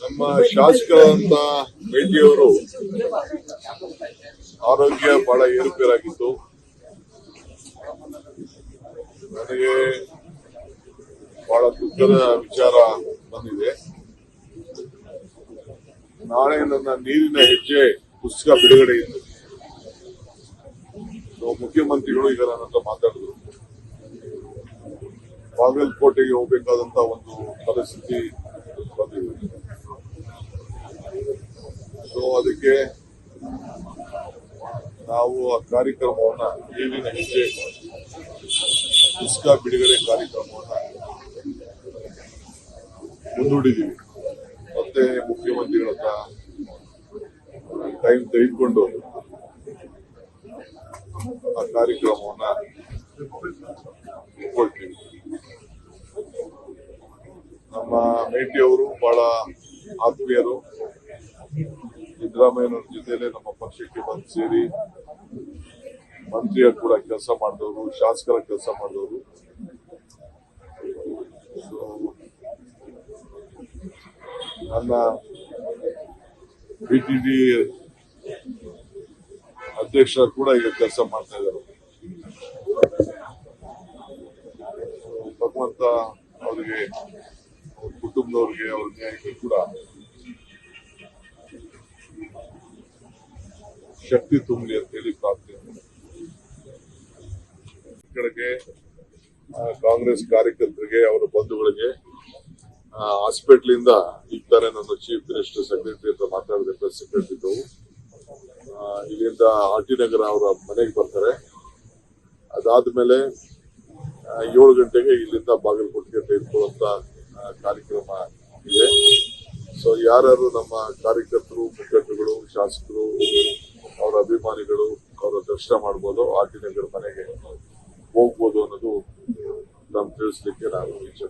ನಮ್ಮ ಶಾಸಕರಾದಂತ ಭೇಟಿಯವರು ಆರೋಗ್ಯ ಬಹಳ ಏರುಪೇರಾಗಿತ್ತು. ನನಗೆ ಬಹಳ ದುಃಖದ ವಿಚಾರ ಬಂದಿದೆ. ನಾಳೆ ನನ್ನ ನೀರಿನ ಹೆಜ್ಜೆ ಪುಸ್ತಕ ಬಿಡುಗಡೆ ಮುಖ್ಯಮಂತ್ರಿಗಳು ಈಗ ನನ್ನ ಹತ್ರ ಮಾತಾಡಿದ್ರು ಬಾಗಲಕೋಟೆಗೆ ಹೋಗ್ಬೇಕಾದಂತ ಒಂದು ಪರಿಸ್ಥಿತಿ ಸೊ ಅದಕ್ಕೆ ನಾವು ಆ ಕಾರ್ಯಕ್ರಮವನ್ನ ಈಗಿನ ಹೆಜ್ಜೆ ಇಸ್ಕಾ ಬಿಡುಗಡೆ ಕಾರ್ಯಕ್ರಮವನ್ನ ಮುಂದೂಡಿದ್ದೀವಿ. ಮತ್ತೆ ಮುಖ್ಯಮಂತ್ರಿಗಳ ಟೈಮ್ ತೆಗೆದುಕೊಂಡು ಕಾರ್ಯಕ್ರಮವನ್ನ ಇಟ್ಕೊಳ್ತೀವಿ ನಮ್ಮ ಮೇಟಿಯವರು ಬಹಳ ಆತ್ಮೀಯರು. ಸಿದ್ದರಾಮಯ್ಯನವ್ರ ಜೊತೆಲೆ ನಮ್ಮ ಪಕ್ಷಕ್ಕೆ ಬಂದು ಸೇರಿ ಮಂತ್ರಿಯರು ಕೂಡ ಕೆಲಸ ಮಾಡಿದವರು, ಶಾಸಕರ ಕೆಲಸ ಮಾಡಿದವರು. ಬಿ ಟಿ ಬಿಟಿಡಿ ಅಧ್ಯಕ್ಷ ಕೂಡ ಈಗ ಕೆಲಸ ಮಾಡ್ತಾ ಇದ್ದಾರೆ. ಭಗವಂತ ಅವರಿಗೆ, ಅವ್ರ ಕುಟುಂಬದವ್ರಿಗೆ, ಅವ್ರ ನ್ಯಾಯಕ್ಕೆ ಕೂಡ ಶಕ್ತಿ ತುಂಬಲಿ ಅಂತ ಹೇಳಿ ಪ್ರಾರ್ಥನೆ ಕಡೆಗೆ ಕಾಂಗ್ರೆಸ್ ಕಾರ್ಯಕರ್ತರಿಗೆ, ಅವರ ಬಂಧುಗಳಿಗೆ ಹಾಸ್ಪಿಟ್ಲಿಂದ ಈಗ ತಾನೇ ನನ್ನ ಚೀಫ್ ಮಿನಿಸ್ಟರ್ ಸೆಕ್ರೆಟರಿ ಅಂತ ಮಾತಾಡಿದೆ ಪ್ರೆಸ್ ಸೆಕ್ರೆಟರಿ ಇಲ್ಲಿಂದ ಆರ್ ಟಿ ನಗರ ಅವರ ಮನೆಗೆ ಬರ್ತಾರೆ. ಅದಾದ್ಮೇಲೆ ಏಳು ಗಂಟೆಗೆ ಇಲ್ಲಿಂದ ಬಾಗಲಕೋಟೆಗೆ ತೆಗೆದುಕೊಳ್ಳುವಂತ ಕಾರ್ಯಕ್ರಮ ಇದೆ. ಸೊ ಯಾರ್ಯಾರು ನಮ್ಮ ಕಾರ್ಯಕರ್ತರು, ಮುಖಂಡರುಗಳು, ಶಾಸಕರು, ಅವರ ಅಭಿಮಾನಿಗಳು, ಅವರ ದರ್ಶನ ಮಾಡ್ಬೋದು ಆರ್ ಟಿ ನಗರ ಮನೆಗೆ ಹೋಗ್ಬೋದು ಅನ್ನೋದು ನಮ್ಗೆ ತಿಳಿಸ್ಲಿಕ್ಕೆ ನಾನು ಇಚ್ಛೆ